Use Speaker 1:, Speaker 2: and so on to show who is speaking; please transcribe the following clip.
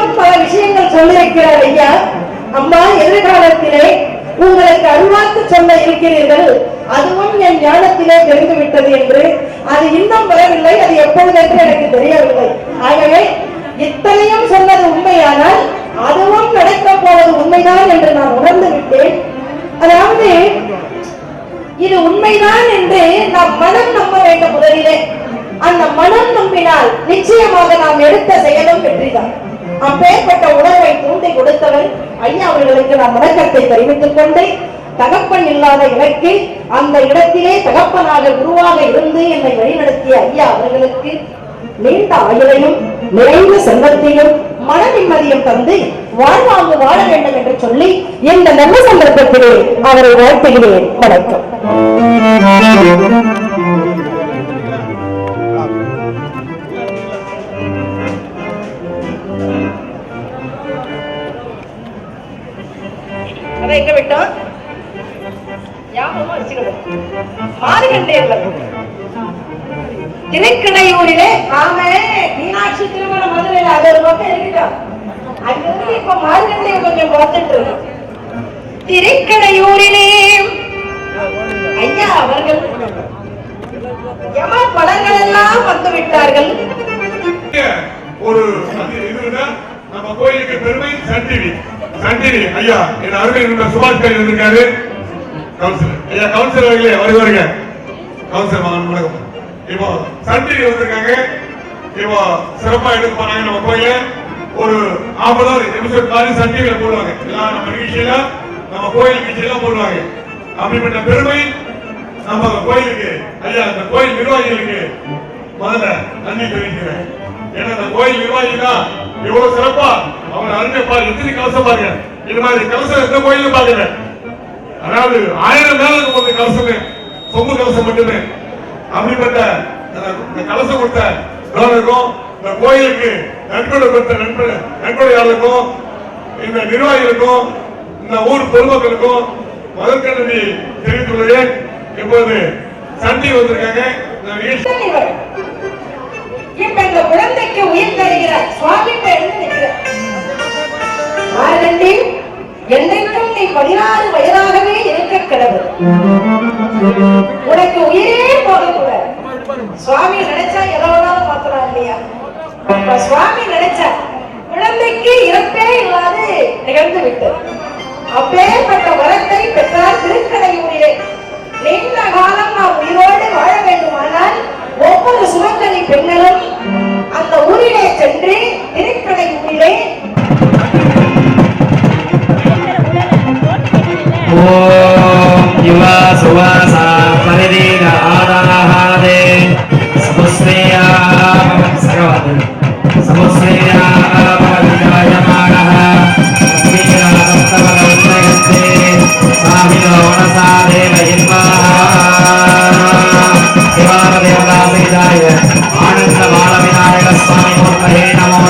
Speaker 1: இன்னும் பல விஷயங்கள் சொல்லியிருக்கிறார் ஐயா. அம்மா எதிர்காலத்திலே உங்களுக்கு அருவாக்கு சொல்ல இருக்கிறீர்கள். அதுவும் என் ஞானத்திலே தெரிந்து விட்டது என்று. அது இன்னும் வரவில்லை அது எப்பொழுதென்று எனக்கு தெரியவில்லை. ஆகவே இத்தனையும் சொன்னது உண்மையானால் அதுவும் நடக்க போவது உண்மைதான் என்று நான் உணர்ந்து விட்டேன். அதாவது இது உண்மைதான் என்று நாம் மனம் நம்ப வேண்டும் முதலிலே. அந்த மனம் நம்பினால் நிச்சயமாக நாம் எடுத்த செயலும் வெற்றிதான். அப்பேற்பட்ட உணர்வை தூண்டி கொடுத்தவன் ஐயா அவர்களுக்கு நான் வணக்கத்தை தெரிவித்துக் கொண்டு தகப்பன் இல்லாத எனக்கு அந்த இடத்திலே தகப்பனாக உருவாக இருந்து என்னை வழிநடத்திய ஐயா அவர்களுக்கு நீண்ட ஆயுளையும் நிறைந்த செல்வத்தையும் மன நிம்மதியும் தந்து வாழ்வாங்கு வாழ வேண்டும் என்று சொல்லி இந்த நல்ல சந்தர்ப்பத்திலே அவரை வாழ்த்துகிறேன். வணக்கம். அதான் எங்க விட்டோம்? ஞாபகமா வச்சுக்கணும் மாறுகண்டேர்ல திருக்கடையூரிலே ஆம மீனாட்சி திருமண மதுரையில அது ஒரு பக்கம் இருக்கட்டும் அங்கிருந்து இப்ப மாறுகண்டே கொஞ்சம் பார்த்துட்டு இருக்கோம். திருக்கடையூரிலே ஐயா அவர்கள் யம படங்கள் எல்லாம் வந்து விட்டார்கள்.
Speaker 2: ஒரு நம்ம கோயிலுக்கு பெருமை சன் டிவி சன் ஐயா என் அருமை இருந்த சுபாஷ் கை வந்திருக்காரு. கவுன்சிலர். ஐயா கவுன்சிலர் அவர்களே வருக வருக. கவுன்சிலர் மகன் வணக்கம். இப்போ சன் டிவி வந்திருக்காங்க. இப்போ சிறப்பா எடுக்க போனாங்க நம்ம கோயில. ஒரு half அன் அவர் எபிசோட் மாதிரி சன் டிவில போடுவாங்க. எல்லாம் நம்ம நிகழ்ச்சியில நம்ம கோயில் நிகழ்ச்சியெல்லாம் போடுவாங்க. அப்படிப்பட்ட பெருமை நம்ம கோயிலுக்கு ஐயா அந்த கோயில் நிர்வாகிகளுக்கு முதல்ல நன்றி தெரிவிக்கிறேன் ஏன்னா அந்த கோயில் நிர்வாகி தான் இவ்வளவு சிறப்பா அவன் அருமை பாரு எத்தனை கவசம் பாருங்க. இது மாதிரி கவசம் எந்த கோயிலும் பாக்குற அதாவது ஆயிரம் மேல இருக்கும் ஒரு கலசமே சொம்பு கலசம் மட்டுமே. அப்படிப்பட்ட அந்த- இந்த கலசம் கொடுத்த டோனருக்கும் இந்த கோயிலுக்கு நன்கொடை கொடுத்த நண்பர் நன்கொடையாளருக்கும் இந்த நிர்வாகிகளுக்கும் இந்த ஊர் பொதுமக்களுக்கும் முதற்கல்வி தெரிவித்துள்ளேன் இப்போது சண்டி வந்திருக்காங்க.
Speaker 1: இப்ப இந்த குழந்தைக்கு உனக்கு உயிரே போகக்கூடாது சுவாமி நினைச்சா எதை வேணாலும் மாத்தலாம் இல்லையா? அப்ப சுவாமி நினைச்சா குழந்தைக்கு இறப்பே இல்லாது நிகழ்ந்து விட்டது.
Speaker 3: அப்பே సువాసా పరిదీగ ఆదాహాదే సముశ్రేయా సగవద్ సముశ్రేయా విరాజమానః సత్యా రక్తమగౌత్రయస్తే సాహిలో వనసాదేవ ఇన్వాహ శివాన స్వామి మూర్తయే నమో.